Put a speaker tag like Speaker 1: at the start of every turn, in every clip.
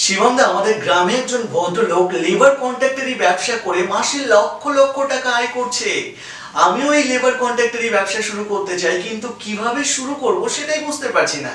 Speaker 1: শিবমদা, আমাদের গ্রামে একজন ভদ্রলোক লেবার কন্ট্রাক্টরি ব্যবসা করে মাসে লক্ষ লক্ষ টাকা আয় করছে। আমিও এই লেবার কন্ট্রাক্টরি ব্যবসা শুরু করতে চাই, কিন্তু কীভাবে শুরু করব সেটাই বুঝতে পারছি না।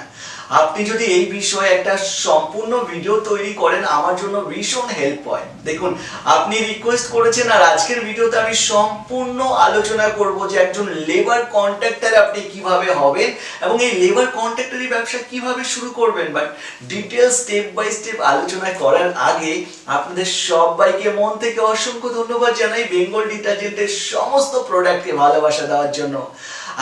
Speaker 1: আপনি যদি এই বিষয়ে একটা সম্পূর্ণ ভিডিও তৈরি করেন, আমার জন্য ভীষণ হেল্প হয়। দেখুন, আপনি রিকোয়েস্ট করেছেন আর আজকের ভিডিওতে আমি সম্পূর্ণ আলোচনা করব যে একজন লেবার কন্ট্রাক্টর আপনি কীভাবে হবেন এবং এই লেবার কন্ট্রাক্টরি ব্যবসা কীভাবে শুরু করবেন। But detail step by step আলোচনা করার আগে আপনাদের সবাইকে মন থেকে অসংখ্য ধন্যবাদ জানাই। বেঙ্গল ডিটারজেন্টের সমস্ত প্রোডাক্টকে ভালোবাসা দেওয়ার জন্য।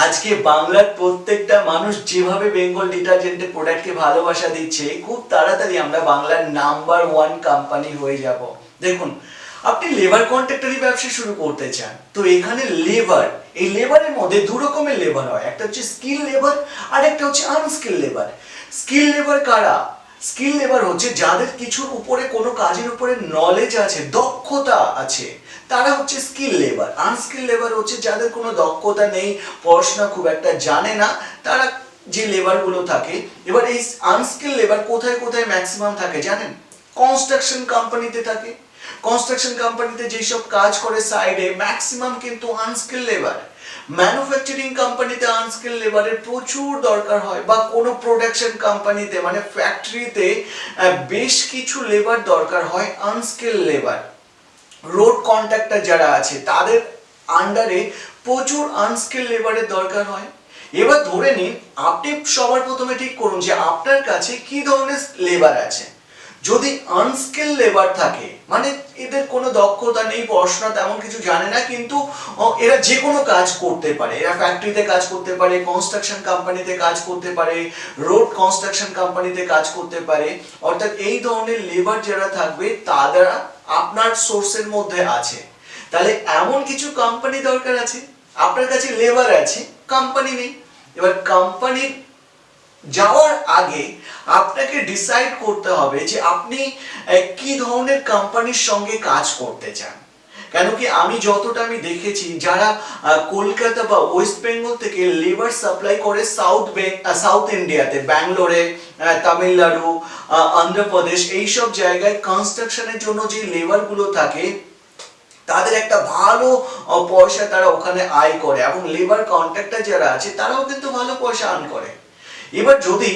Speaker 1: আজকে বাংলার প্রত্যেকটা মানুষ যেভাবে বেঙ্গল ডিটারজেন্টের প্রোডাক্টকে ভালোবাসা দিচ্ছে, খুব তাড়াতাড়ি আমরা বাংলার নাম্বার ওয়ান কোম্পানি হয়ে যাব। দেখুন, আপনি লেবার কন্ট্রাক্টরি ব্যবসা শুরু করতে চান, তো এখানে লেবার এই লেবারের মধ্যে দু রকমের লেবার হয়। একটা হচ্ছে স্কিল লেবার আর একটা হচ্ছে আনস্কিল লেবার স্কিল লেবার কারা? স্কিল লেবার হচ্ছে যাদের কিছুর উপরে, কোনো কাজের উপরে নলেজ আছে, দক্ষতা আছে। তারা হচ্ছে স্কিল লেবার আনস্কিল লেবার হচ্ছে যাদের কোনো দক্ষতা নেই, পড়াশোনা খুব একটা জানে না, তারা যে লেবারগুলো থাকে, এবার এই আনস্কিল লেবার কোথায় কোথায় ম্যাক্সিমাম থাকে জানেন? কনস্ট্রাকশন কোম্পানিতে থাকে। কনস্ট্রাকশন কোম্পানিতে যেসব কাজ করে সাইডে ম্যাক্সিমাম কিন্তু আনস্কিল লেবার ম্যানুফ্যাকচারিং কোম্পানিতে আনস্কিল লেবারের প্রচুর দরকার হয়, বা কোনো প্রোডাকশন কোম্পানিতে মানে ফ্যাক্টরিতে বেশ কিছু লেবার দরকার হয় আনস্কিল লেবার রোড কন্ট্রাক্টর যারা আছে, তাদের আন্ডারে প্রচুর আনস্কিল লেবারের দরকার হয়। এবার ধরে নিন, আপনি সবার প্রথমে ঠিক করুন যে আপনার কাছে কি ধরনের লেবার আছে। যদি আনস্কিল লেবার থাকে মানে এদের কোনো দক্ষতা নেই, পড়াশোনা তেমন কিছু জানে না, কিন্তু এরা যে কোনো কাজ করতে পারে। এরা ফ্যাক্টরিতে কাজ করতে পারে কনস্ট্রাকশন কোম্পানিতে কাজ করতে পারে রোড কনস্ট্রাকশন কোম্পানিতে কাজ করতে পারে। অর্থাৎ এই ধরনের লেবার যারা থাকবে, তারা আপনার সোর্সের মধ্যে আছে। তাহলে এমন কিছু কোম্পানি দরকার আছে? আপনার কাছে লেবার আছে কোম্পানি নেই। এবার কোম্পানির যাওয়ার আগে আপনাকে ডিসাইড করতে হবে যে আপনি কি ধরনের কোম্পানির সঙ্গে কাজ করতে চান। কেন কি আমি যতটা আমি দেখেছি, যারা কলকাতা বা ওয়েস্ট বেঙ্গল থেকে লেবার সাপ্লাই করে সাউথ সাউথ ইন্ডিয়াতে, ব্যাঙ্গালোরে তামিলনাড়ু অন্ধ্রপ্রদেশ, এইসব জায়গায় কনস্ট্রাকশনের জন্য যে লেবারগুলো থাকে, তাদের একটা ভালো পয়সা তারা ওখানে আয় করে এবং লেবার কন্ট্রাক্টর যারা আছে, তারাও কিন্তু ভালো পয়সা আর্ন করে। এবার যদি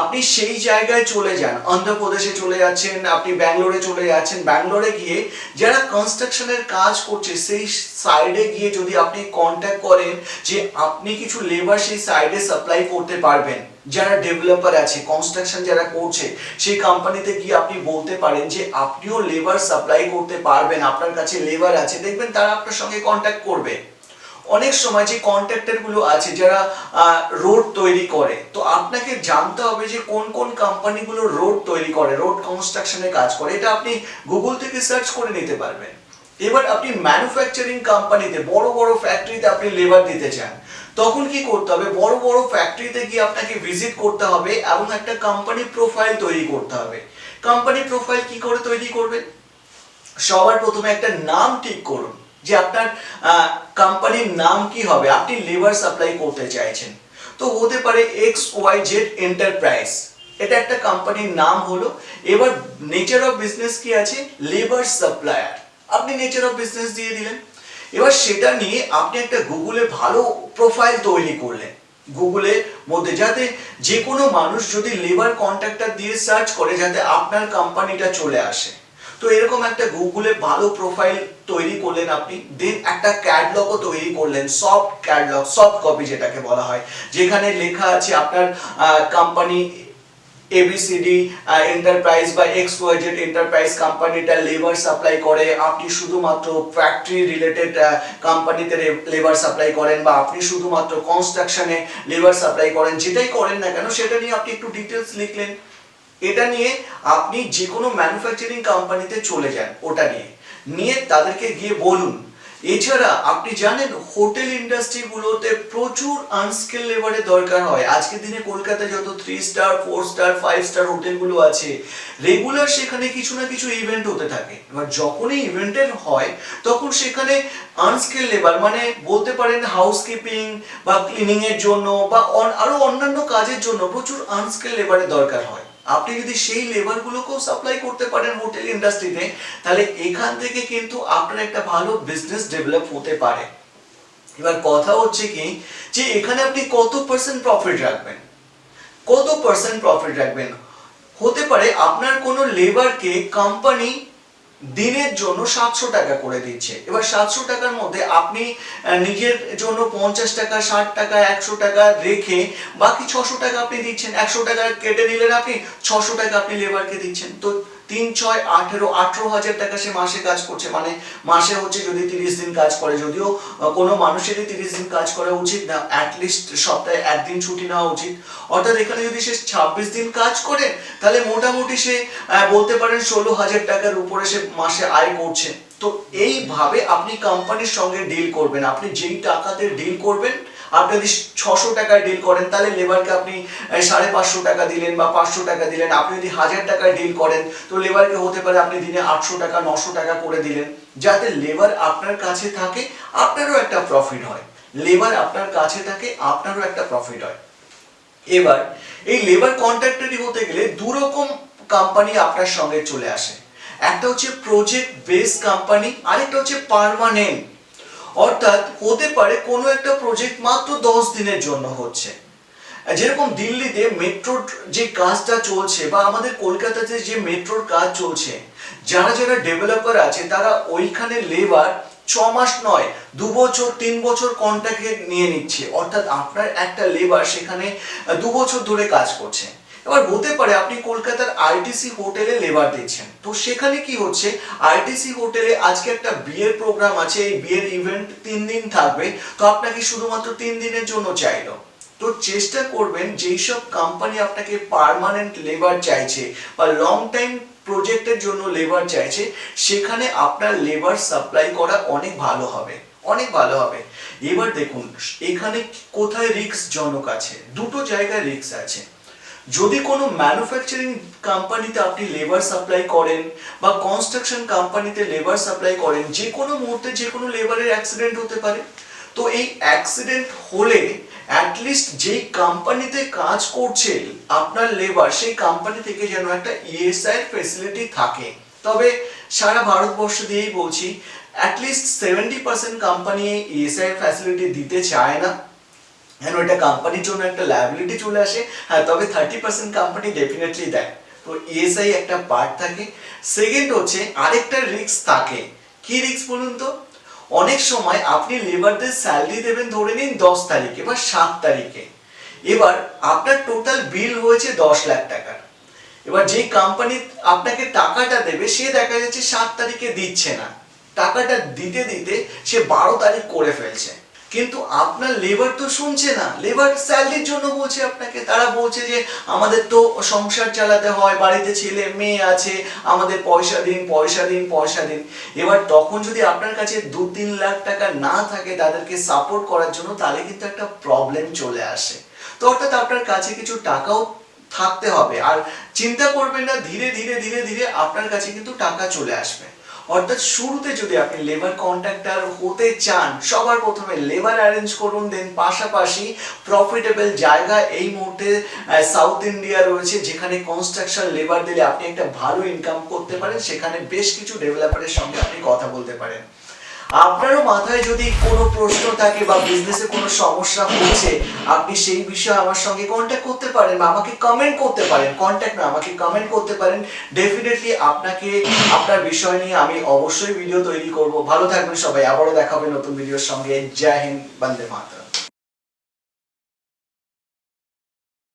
Speaker 1: আপনি সেই জায়গায় চলে যান, অন্ধ্রপ্রদেশে চলে যাচ্ছেন, আপনি ব্যাঙ্গালোরে চলে যাচ্ছেন, ব্যাঙ্গালোরে গিয়ে যারা কনস্ট্রাকশনের কাজ করছে, সেই সাইডে গিয়ে যদি আপনি কন্ট্যাক্ট করেন যে আপনি কিছু লেবার সেই সাইডে সাপ্লাই করতে পারবেন, যারা ডেভেলপার আছে কনস্ট্রাকশন যারা করছে, সেই কোম্পানিতে গিয়ে আপনি বলতে পারেন যে আপনিও লেবার সাপ্লাই করতে পারবেন, আপনার কাছে লেবার আছে, দেখবেন তারা আপনার সঙ্গে কন্ট্যাক্ট করবে। অনেক সময় যে কন্ট্রাক্টরগুলো আছে, যারা রোড তৈরি করে, তো আপনাকে জানতে হবে যে কোন কোন কোম্পানিগুলো রোড তৈরি করে রোড কনস্ট্রাকশনে কাজ করে। এটা আপনি গুগল থেকে সার্চ করে নিতে পারবেন। এবার আপনি ম্যানুফ্যাকচারিং কোম্পানিতে বড় বড় ফ্যাক্টরিতে আপনি লেবার দিতে চান, তখন কি করতে হবে? বড় বড় ফ্যাক্টরিতে গিয়ে আপনাকে ভিজিট করতে হবে এবং একটা কোম্পানি প্রোফাইল তৈরি করতে হবে। কোম্পানি প্রোফাইল কি করে তৈরি করবেন? সবার প্রথমে একটা নাম ঠিক করুন, যে আপনার কোম্পানির নাম কি হবে? আপনি লেবার সাপ্লাই করতে চাইছেন। তো হতে পারে এক্স ওয়াই জেড এন্টারপ্রাইজ এটা একটা কোম্পানির নাম হলো। এবার নেচার অফ বিজনেস কি আছে? লেবার সাপ্লায়ার আপনি নেচার অফ বিজনেস দিয়ে দিলেন। এবার সেটা নিয়ে আপনি একটা গুগলে ভালো প্রোফাইল তৈরি করলেন। গুগলের মধ্যে যাতে যে কোনো মানুষ যদি লেবার কন্ট্রাক্টর দিয়ে সার্চ করে, যাতে আপনার কোম্পানিটা চলে আসে। তো এরকম একটা গুগলে ভালো প্রোফাইল তৈরি করলেন আপনি দেন একটা ক্যাটলগও তৈরি করলেন সফট ক্যাটলগ সফট কপি যেটাকে বলা হয়, যেখানে লেখা আছে আপনার কোম্পানি এবিসিডি এন্টারপ্রাইজ বা এক্স ওয়াইজেড এন্টারপ্রাইজ কোম্পানিটা লেবার সাপ্লাই করে, আপনি শুধুমাত্র ফ্যাক্টরি রিলেটেড কোম্পানিতে লেবার সাপ্লাই করেন বা আপনি শুধুমাত্র কনস্ট্রাকশনে লেবার সাপ্লাই করেন, যেটাই করেন না কেন, সেটা নিয়ে আপনি একটু ডিটেলস লিখলেন। এটা নিয়ে আপনি যে কোনো ম্যানুফ্যাকচারিং কোম্পানিতে চলে যান ওটা নিয়ে। নিয়ে তাদেরকে গিয়ে বলুন। এছাড়া আপনি জানেন হোটেল ইন্ডাস্ট্রিগুলোতে প্রচুর আনস্কিল লেবারের দরকার হয়। আজকের দিনে কলকাতায় যত three star four star five star হোটেলগুলো আছে রেগুলার সেখানে কিছু না কিছু ইভেন্ট হতে থাকে। এবার যখনই ইভেন্টের হয়, তখন সেখানে আনস্কিল লেবার মানে বলতে পারেন হাউসকিপিং বা ক্লিনিং এর জন্য বা অন- আরও অন্যান্য কাজের জন্য প্রচুর আনস্কিল লেবারের দরকার হয়। আপনি যদি সেই লেবারগুলোকেও সাপ্লাই করতে পারেন হোটেল ইন্ডাস্ট্রিতে তাহলে এখান থেকে কিন্তু আপনার একটা ভালো বিজনেস ডেভেলপ হতে পারে। এবার কথা হচ্ছে কি, যে এখানে আপনি কত পার্সেন্ট প্রফিট রাখবেন? কত পার্সেন্ট প্রফিট রাখবেন? হতে পারে আপনার কোনো লেবারকে কোম্পানি দিনের জন্য সাতশো টাকা করে দিচ্ছে। এবার সাতশো টাকার মধ্যে আপনি নিজের জন্য পঞ্চাশ টাকা, ষাট টাকা, একশো টাকা রেখে বাকি ছশো টাকা আপনি দিচ্ছেন। একশো টাকা কেটে নিলেন আপনি, ছশো টাকা আপনি লেবারকে দিচ্ছেন। তো তিন ছয় আঠেরো আঠেরো হাজার টাকা সে মাসে কাজ করছে। মানে মাসে হচ্ছে যদি তিরিশ দিন কাজ করে, যদিও কোনো মানুষেরই তিরিশ দিন কাজ করা উচিত না অ্যাটলিস্ট সপ্তাহে একদিন ছুটি নেওয়া উচিত। অর্থাৎ এখানে যদি সে ছাব্বিশ দিন কাজ করে, তাহলে মোটামুটি সে বলতে পারেন ষোলো হাজার টাকার উপরে সে মাসে আয় করছে। তো এইভাবে আপনি কোম্পানির সঙ্গে ডিল করবেন। আপনি যেই টাকাতে ডিল করবেন আপনি যদি ছশো টাকায় ডিল করেন, তাহলে লেবারকে আপনি সাড়ে পাঁচশো টাকা দিলেন বা পাঁচশো টাকা দিলেন। আপনি যদি হাজার টাকায় ডিল করেন, তো লেবারকে হতে পারে আপনি দিনে আটশো টাকা, নশো টাকা করে দিলেন। যাতে লেবার আপনার কাছে থাকে, আপনারও একটা প্রফিট হয়। লেবার আপনার কাছে থাকে, আপনারও একটা প্রফিট হয়। এবার, এই লেবার কন্ট্রাক্টরি হতে গেলে দু রকম কোম্পানি আপনার সঙ্গে চলে আসে। একটা হচ্ছে প্রজেক্ট বেস কোম্পানি আরেকটা হচ্ছে পার্মানেন্ট অর্থাৎ হতে পারে কোনো একটা প্রজেক্ট মাত্র দশ দিনের জন্য হচ্ছে। যেরকম দিল্লিতে মেট্রোর যে কাজটা চলছে বা আমাদের কলকাতাতে যে মেট্রোর কাজ চলছে, যারা যারা ডেভেলপার আছে তারা ওইখানে লেবার ছ মাস নয়, দু বছর, তিন বছর কন্ট্রাক্টে নিয়ে নিচ্ছে। অর্থাৎ আপনার একটা লেবার সেখানে দু বছর ধরে কাজ করছে। এবার হতে পারে আপনি কলকাতার আইটিসি হোটেলে লেবার দিচ্ছেন। তো সেখানে কি হচ্ছে? আইটিসি হোটেলে আজকে একটা বিয়ের প্রোগ্রাম আছে, এই বিয়ের ইভেন্ট তিন দিন থাকবে। তো আপনাকে শুধুমাত্র তিন দিনের জন্য চাইলো। তো চেষ্টা করবেন যেই সব কোম্পানি আপনাকে পার্মানেন্ট লেবার চাইছে বা লং টাইম প্রজেক্টের জন্য লেবার চাইছে, সেখানে আপনার লেবার সাপ্লাই করা অনেক ভালো হবে। অনেক ভালো হবে। এবার দেখুন, এখানে কোথায় রিস্ক জনক আছে? দুটো জায়গায় রিস্ক আছে। যদি কোনো ম্যানুফ্যাকচারিং কোম্পানিতে আপনি লেবার সাপ্লাই করেন বা কনস্ট্রাকশন কোম্পানিতে লেবার সাপ্লাই করেন, যে কোনো মুহূর্তে যে কোনো লেবারের অ্যাক্সিডেন্ট হতে পারে। তো এই অ্যাক্সিডেন্ট হলে অ্যাটলিস্ট যেই কোম্পানিতে কাজ করছে, আপনার লেবার সেই কোম্পানি থেকে যেন একটা ইএসআই ফেসিলিটি থাকে। তবে সারা ভারতবর্ষ দিয়েই বলছি at least seventy percent company ESI facility দিতে চায় না। কেন এটা কোম্পানির জন্য একটা লায়াবিলিটি চলে আসে। হ্যাঁ তবে থার্টি পার্সেন্ট কোম্পানি ডেফিনেটলি দেয়। তো ইএসআই একটা পার্ট থাকে। সেকেন্ড হচ্ছে আরেকটা রিস্ক থাকে। কি রিস্ক বলুন তো? অনেক সময় আপনি লেবারদের স্যালারি দেবেন ধরে নিন দশ তারিখে বা সাত তারিখে। এবার আপনার টোটাল বিল হয়েছে দশ লাখ টাকার। এবার যেই কোম্পানি আপনাকে টাকাটা দেবে, সে দেখা যাচ্ছে সাত তারিখে দিচ্ছে না। টাকাটা দিতে দিতে সে বারো তারিখ করে ফেলছে। কিন্তু আপনার লেবার তো শুনছে না। লেবার স্যালারির জন্য বলছে আপনাকে। তারা বলছে যে, আমাদের তো সংসার চালাতে হয়, বাড়িতে ছেলে মেয়ে আছে, আমাদের পয়সা দিন পয়সা দিন পয়সা দিন। এবার তখন যদি আপনার কাছে দু তিন লাখ টাকা না থাকে তাদেরকে সাপোর্ট করার জন্য, তাহলে কিন্তু একটা প্রবলেম চলে আসে। তো অর্থাৎ আপনার কাছে কিছু টাকাও থাকতে হবে। আর চিন্তা করবেন না, ধীরে ধীরে ধীরে ধীরে আপনার কাছে কিন্তু টাকা চলে আসবে। অর্থাৎ শুরুতে যদি আপনি লেবার কন্ট্রাক্টর হতে চান, সবার প্রথমে লেবার অ্যারেঞ্জ করুন দেন পাশাপাশি প্রফিটেবল জায়গা এই মুহূর্তে সাউথ ইন্ডিয়া রয়েছে, যেখানে কনস্ট্রাকশন লেবার দিলে আপনি একটা ভালো ইনকাম করতে পারেন, সেখানে বেশ কিছু ডেভেলপারের সঙ্গে আপনি কথা বলতে পারেন। আপনারও মাথায় যদি কোনো প্রশ্ন থাকে বা বিজনেসে কোনো সমস্যা হচ্ছে, আপনি সেই বিষয়ে আমার সঙ্গে কন্ট্যাক্ট করতে পারেন বা আমাকে কমেন্ট করতে পারেন। কন্ট্যাক্ট না, আমাকে কমেন্ট করতে পারেন। ডেফিনেটলি আপনাকে, আপনার বিষয় নিয়ে আমি অবশ্যই ভিডিও তৈরি করব। ভালো থাকবেন সবাই। আবারও দেখাবেন নতুন ভিডিওর সঙ্গে। জয় হিন্দ, বন্দে মাতরম।